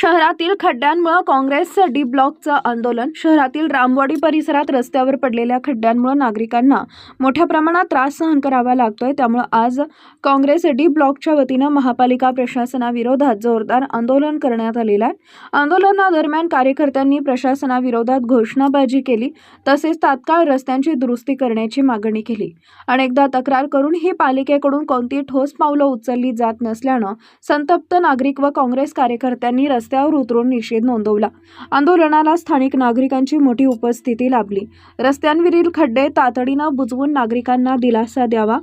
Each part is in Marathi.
शहरातील खड्ड्यांमुळे काँग्रेस डी ब्लॉकचं आंदोलन शहरातील रामवाडी परिसरात रस्त्यावर पडलेल्या खड्ड्यांमुळे नागरिकांना मोठ्या प्रमाणात त्रास सहन करावा लागतोय. त्यामुळे आज काँग्रेस डी ब्लॉकच्या वतीनं महापालिका प्रशासनाविरोधात जोरदार आंदोलन करण्यात आलेलं आहे. आंदोलनादरम्यान कार्यकर्त्यांनी प्रशासनाविरोधात घोषणाबाजी केली तसेच तात्काळ रस्त्यांची दुरुस्ती करण्याची मागणी केली. अनेकदा तक्रार करूनही पालिकेकडून कोणती ठोस पावलं उचलली जात नसल्यानं संतप्त नागरिक व काँग्रेस कार्यकर्त्यांनी रस्त्यावर उतरून निषेध नोंदवला. आंदोलनाला स्थानिक नागरिकांची मोठी उपस्थिती लाभली. रस्त्यांवरील खड्डे तातडीनं बुजवून नागरिकांना दिलासा द्यावा.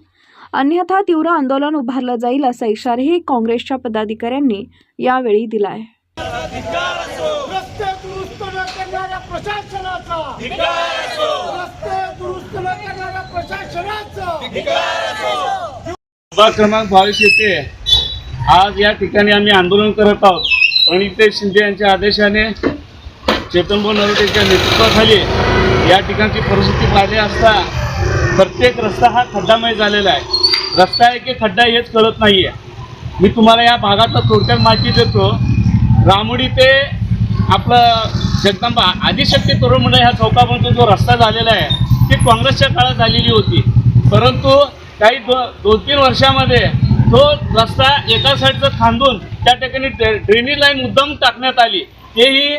अन्यथा तीव्र आंदोलन उभारलं जाईल असा इशाराही काँग्रेसच्या पदाधिकाऱ्यांनी यावेळी दिलाय. क्रमांक बावीस येथे आज या ठिकाणी आम्ही आंदोलन करत आहोत. प्रणितेश शिंदे यांच्या आदेशाने चेतनभाऊ नरोटेच्या नेतृत्वाखाली या ठिकाणची परिस्थिती पाहिली असता प्रत्येक रस्ता हा खड्डामय झालेला आहे. रस्ता आहे की खड्डा हेच कळत नाही आहे मी तुम्हाला या भागातला थोडक्यात माहिती देतो. रामोडी ते आपलं जगदंबा आदिशक्ती तरुण मंडळ ह्या चौकापर्यंत जो रस्ता झालेला आहे ती काँग्रेसच्या काळात झालेली होती. परंतु काही दो दोन तीन वर्षामध्ये तो रस्ता एका साईडचं खांदून त्या ठिकाणी ड्रेनेज लाईन मुद्दाम टाकण्यात आली. तेही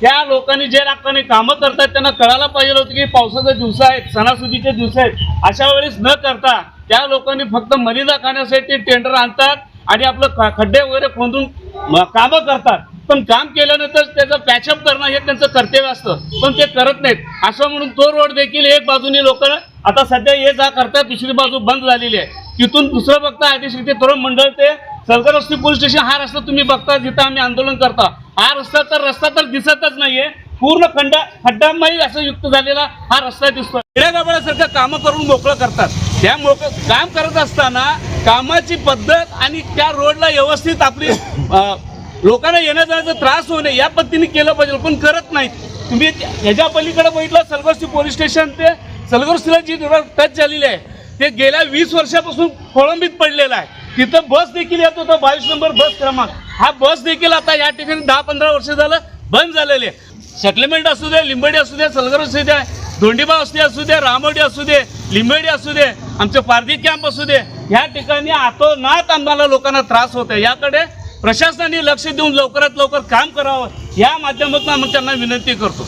त्या लोकांनी जे राखाने कामं करतात त्यांना कळायला पाहिजे होतं की पावसाचे दिवस आहेत सणासुदीचे दिवस आहेत. अशा वेळेस न करता त्या लोकांनी फक्त मलिदा खाण्यासाठी टेंडर आणतात आणि आपलं ख- खड्डे वगैरे खोदून कामं करतात. पण काम केल्यानंतर त्याचं पॅचअप करणं हे त्यांचं कर्तव्य असतं. पण ते करत नाहीत. असं म्हणून तो रोड देखील एक बाजूने लोक आता सध्या ये जा करतात दुसरी बाजू बंद झालेली आहे. तिथून दुसरं बघता आदेशरित्या तरुण मंडळ ते सलगरवस्ती पोलीस स्टेशन हा रस्ता तुम्ही बघता जिथं आम्ही आंदोलन करता. हा रस्ता तर रस्ता तर दिसतच नाहीये. पूर्ण खंड खड्डामाई असं युक्त झालेला हा रस्ता दिसतो खेड्यागाबाळासारखं कामं करून मोकळं करतात. त्या मोक काम करत असताना कामाची पद्धत आणि त्या रोडला व्यवस्थित आपली लोकांना येण्या जाण्याचा त्रास होऊ नये या पद्धतीने केलं पाहिजे पण करत नाहीत. तुम्ही ह्याच्या पलीकडे बघितलं सलगरसी पोलीस स्टेशन ते सलगरसीला जी रोड टच झालेली आहे ते गेल्या वीस वर्षापासून खोळंबीत पडलेलं आहे. तिथं बस देखील येत होतं बावीस नंबर बस क्रमांक. हा बस देखील आता या ठिकाणी दहा पंधरा वर्ष झालं बंद झालेले आहे. सेटलमेंट असू दे लिंबडी असू दे सलगर असू दे धोंडीबा असू असू दे रामोडी असू दे लिंबेडी असू दे आमचं पारधी कॅम्प असू दे ह्या ठिकाणी आतोनात आम्हाला लोकांना त्रास होतो आहे. याकडे प्रशासनाने लक्ष देऊन लवकरात लवकर काम करावं. या माध्यमातून आम्ही त्यांना विनंती करतो.